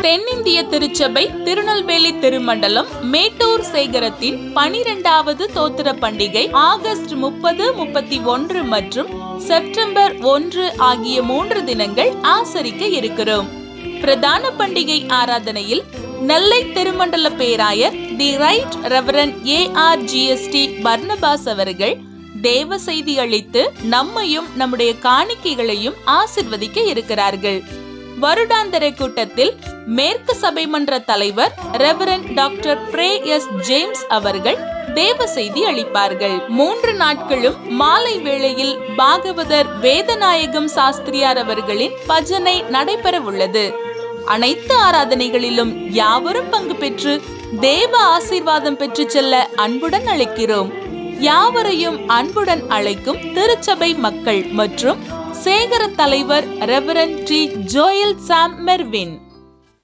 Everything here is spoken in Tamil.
தென்னிந்திய திருச்சபை திருநெல்வேலி திருமண்டலம் மேட்டூர் சேகரத்தின் பனிரெண்டாவது தோத்திர பண்டிகை ஆகஸ்ட் முப்பது முப்பத்தி ஒன்று மற்றும் செப்டம்பர் ஒன்று ஆகிய மூன்று தினங்கள் ஆசரிக்க இருக்கிறோம். பிரதான பண்டிகை ஆராதனையில் நெல்லை திருமண்டல பேராயர் the right reverend A R GST Barnabas அவர்கள் தேவ செய்தி அளித்து நம்மையும் நம்முடைய காணிக்கைகளையும் ஆசிர்வதிக்க இருக்கிறார்கள். வருடாந்திர கூட்டத்தில் மேற்கு சபை மன்ற தலைவர் ரெவரன் டாக்டர் பிரே எஸ் ஜேம்ஸ் அவர்கள் தேவ செய்தி அளிப்பார்கள். மூன்று நாட்களும் மாலை வேளையில் பாகவதர் வேதநாயகம் சாஸ்திரியார் அவர்களின் பஜனை நடைபெற உள்ளது அனைத்து ஆராதனைகளிலும் யாவரும் பங்கு பெற்று தேவ ஆசீர்வாதம் பெற்று செல்ல அன்புடன் அழைக்கிறோம். யாவரையும் அன்புடன் அழைக்கும் திருச்சபை மக்கள் மற்றும் சேகர தலைவர் reverend T Joel Sam Mervin